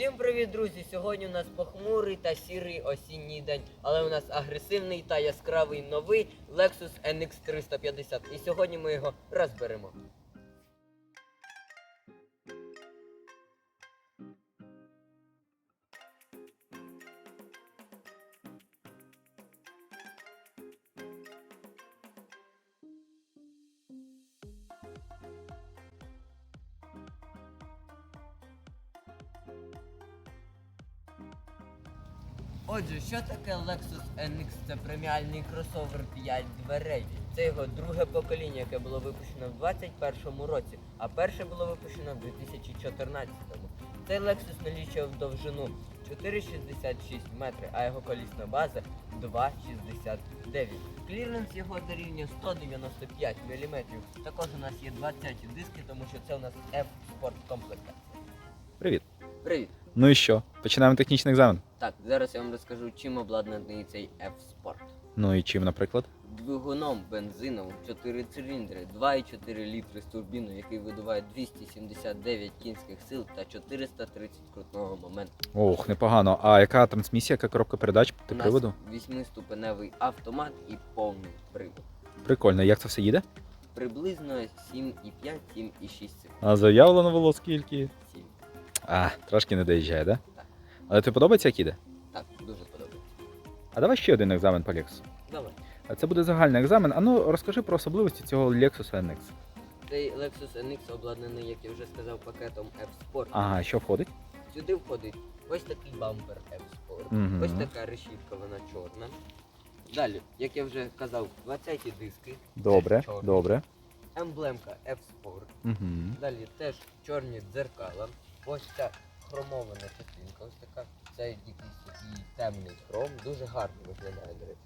Всім привіт, друзі! Сьогодні у нас похмурий та сірий осінній день, але у нас агресивний та яскравий новий Lexus NX 350. І сьогодні ми його розберемо. Отже, що таке Lexus NX? Це преміальний кросовер 5 дверей. Це його друге покоління, яке було випущено в 2021 році, а перше було випущено в 2014. Цей Lexus налічував довжину 4,66 метри, а його колісна база 2,69. Кліренс його дорівнює 195 мм. Також у нас є 20 диски, тому що це у нас F-Sport комплектація. Привіт. Привіт! Ну і що? Починаємо технічний екзамен. Так, зараз я вам розкажу, чим обладнаний цей F-Sport. Ну і чим, наприклад? Двигуном бензиновим 4 циліндри, 2,4 літри з турбіною, який видуває 279 кінських сил та 430 крутного моменту. Ох, непогано. А яка трансмісія, яка коробка передач? Ти У нас приводу? Восьмиступеневий автомат і повний привод. Прикольно. Як це все їде? Приблизно 7,5-7,6 секунд. А заявлено було скільки? 7. А, трошки не доїжджає, да? Так. Але тобі подобається, як їде? Так, дуже подобається. А давай ще один екзамен по Lexus. Давай. Це буде загальний екзамен. А ну розкажи про особливості цього Lexus NX. Цей Lexus NX обладнаний, як я вже сказав, пакетом F-Sport. Ага, що входить? Сюди входить ось такий бампер F-Sport. Мгм. Ось така решітка, вона чорна. Далі, як я вже казав, 20 ті диски. Добре, добре. Емблемка F-Sport. Угу. Далі теж чорні дзеркала. Ось ця хромована частинка, ось така. Це якийсь такий темний хром, дуже гарно виглядає, до речі.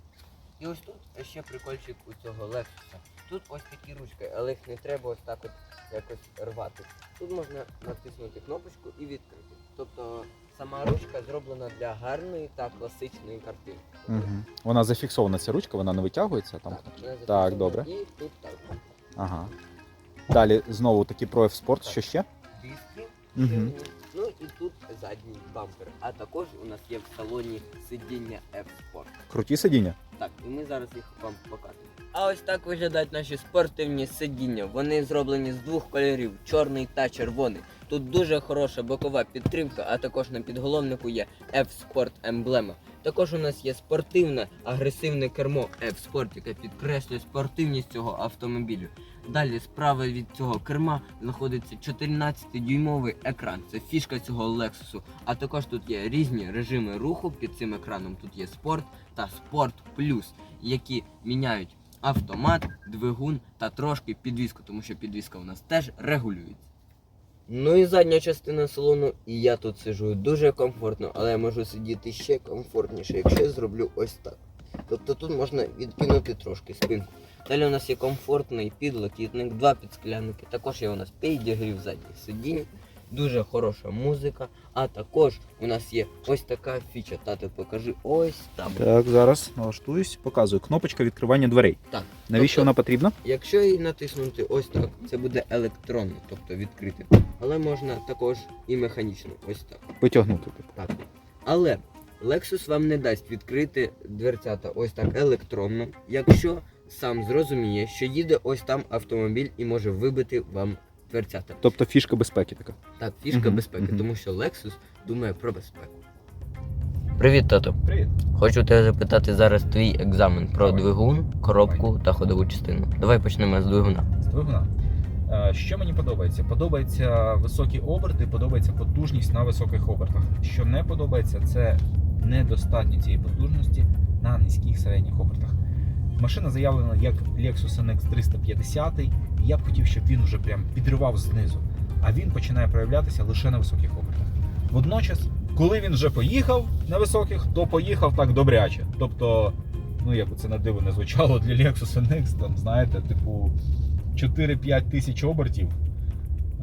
І ось тут ще прикольчик у цього Lexus. Тут ось такі ручки, але їх не треба ось так от якось рвати. Тут можна натиснути кнопочку і відкрити. Тобто сама ручка зроблена для гарної та класичної картинки. Угу. Вона зафіксована, ця ручка, вона не витягується там. Так, вона Так, добре. І тут так. Ага. Далі знову Pro F Sport, що ще? диски. Угу. І тут задній бампер. А також у нас є в салоні сидіння F-Sport. Круті сидіння. Так, і ми зараз їх вам покажемо. А ось так виглядають наші спортивні сидіння. Вони зроблені з двох кольорів чорний та червоний. Тут дуже хороша бокова підтримка, а також на підголовнику є F-Sport емблема. Також у нас є спортивне агресивне кермо F-Sport, яке підкреслює спортивність цього автомобілю. Далі справа від цього керма знаходиться 14-дюймовий екран. Це фішка цього Lexus. А також тут є різні режими руху під цим екраном. Тут є спорт та спорт плюс, які міняють автомат, двигун та трошки підвіску, тому що підвіска у нас теж регулюється. Ну і задня частина салону, і я тут сиджу дуже комфортно, але я можу сидіти ще комфортніше, якщо я зроблю ось так. Тобто тут можна відкинути трошки спинку. Далі у нас є комфортний підлокітник, два підсклянники. Також є у нас підігрів задніх сидінь, дуже хороша музика. А також у нас є ось така фіча. Тато, покажи ось там. Так, зараз налаштуюсь, показую. Кнопочка відкривання дверей. Так. Навіщо Тобто- вона потрібна? Якщо її натиснути ось так, це буде електронно, тобто відкрити. Але можна також і механічно, ось так. Потягнути. Типу. так. Але Lexus вам не дасть відкрити дверцята ось так електронно, якщо сам зрозуміє, що їде ось там автомобіль і може вибити вам дверцята. Тобто фішка безпеки така. Так, фішка Мгм, безпеки, мгм. тому що Lexus думає про безпеку. Привіт, тато. Привіт. Хочу тебе запитати зараз твій екзамен про Давай. двигун, коробку та ходову частину. Давай почнемо з двигуна. З двигуна. Е, Що мені подобається? Подобаються високі оберти, подобається потужність на високих обертах. Що не подобається, це недостатньо цієї потужності на низьких середніх обертах. Машина заявлена як Lexus NX 350, і я б хотів, щоб він вже прям підривав знизу, а він починає проявлятися лише на високих обертах. Водночас, коли він вже поїхав на високих, то поїхав так добряче. Тобто, ну як це на диво не звучало для Lexus NX, там знаєте, типу 4-5 тисяч обертів,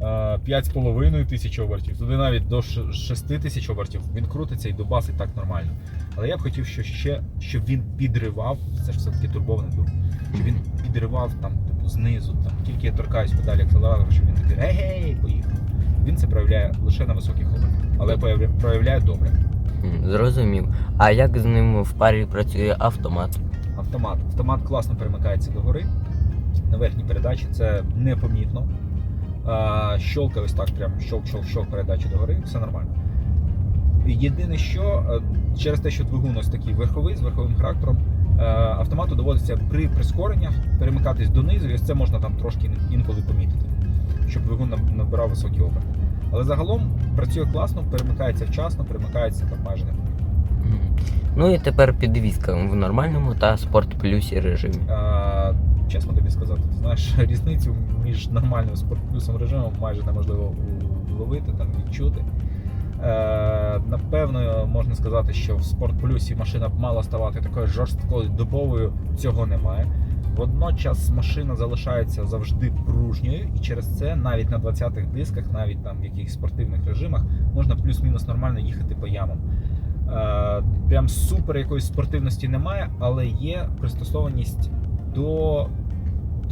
5,5 тисяч обертів, туди навіть до 6 тисяч обертів він крутиться і дубасить так нормально. Але я б хотів, що ще, щоб він підривав, це ж все-таки турбований двигун, щоб він підривав там, типу, знизу, там, тільки я торкаюсь педалі акселератора, щоб він такий гей-гей, поїхав. він це проявляє лише на високих обертах, але проявляє добре. Зрозумів. А як з ним в парі працює автомат? Автомат. Автомат класно перемикається до гори. На верхній передачі це непомітно. А, щолка ось так, прям щолк-щолк-щолк передачі до гори, все нормально. Єдине, що е, через те, що двигун ось такий верховий з верховим характером, е, автомату доводиться при прискореннях перемикатись донизу, і ось це можна там трошки інколи помітити, щоб двигун набирав високі оберти. Але загалом працює класно, перемикається вчасно, перемикається там майже. М. Ну і тепер підвізка в нормальному та спорт плюсі режимі. Чесно тобі сказати, ти знаєш, різницю між нормальним спортплюсом режимом майже неможливо вловити, там відчути. Е, напевно, можна сказати, що в спортплюсі машина б мала ставати такою жорсткою добовою. Цього немає. Водночас машина залишається завжди пружньою, і через це навіть на 20-х дисках, навіть там в якихось спортивних режимах, можна плюс-мінус нормально їхати по ямам. Е, прям супер якоїсь спортивності немає, але є пристосованість до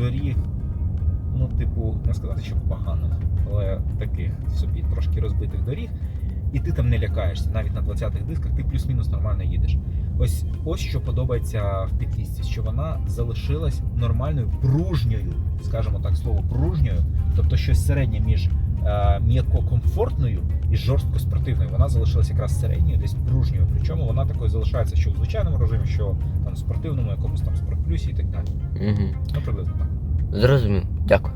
доріг, ну, типу, не сказати, що поганих, але таких собі трошки розбитих доріг. І ти там не лякаєшся. Навіть на 20-х дисках ти плюс-мінус нормально їдеш. Ось ось що подобається в підвісці, що вона залишилась нормальною, пружньою, скажімо так, слово пружньою, тобто щось середнє між е, м'яко-комфортною і жорстко-спортивною. Вона залишилась якраз середньою, десь пружньою. Причому вона такою залишається що в звичайному режимі, що там в спортивному, якомусь там спортплюсі і так далі. Угу. Ну, приблизно так. Зрозумів. Дякую.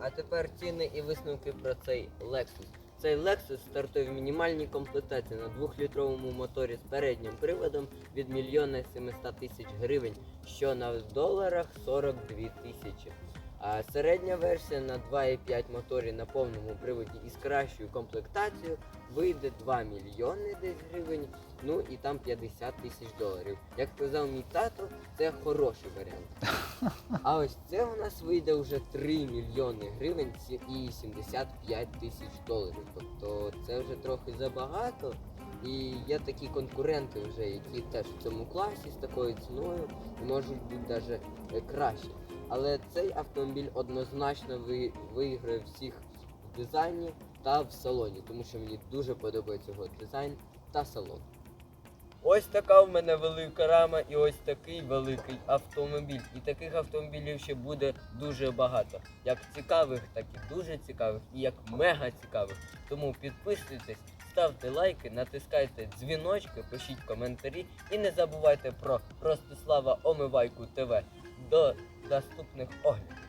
А тепер ціни і висновки про цей Lexus. Цей Lexus стартує в мінімальній комплектації на 2-літровому моторі з переднім приводом від 1 700 тисяч гривень, що на доларах 42 тисячі. А середня версія на 2,5 моторі на повному приводі із кращою комплектацією вийде 2 мільйони десь гривень, ну і там 50 тисяч доларів. Як сказав мій тато, це хороший варіант. А ось це у нас вийде вже 3 мільйони гривень і 75 тисяч доларів. Тобто це вже трохи забагато. І є такі конкуренти вже, які теж в цьому класі з такою ціною можуть бути навіть краще. Але цей автомобіль однозначно виграє всіх в дизайні та в салоні, тому що мені дуже подобається його дизайн та салон. Ось така в мене велика рама і ось такий великий автомобіль. І таких автомобілів ще буде дуже багато. Як цікавих, так і дуже цікавих, і як мега цікавих. Тому підписуйтесь, ставте лайки, натискайте дзвіночки, пишіть коментарі і не забувайте про Ростислава Омивайку ТВ. До наступних оглядів.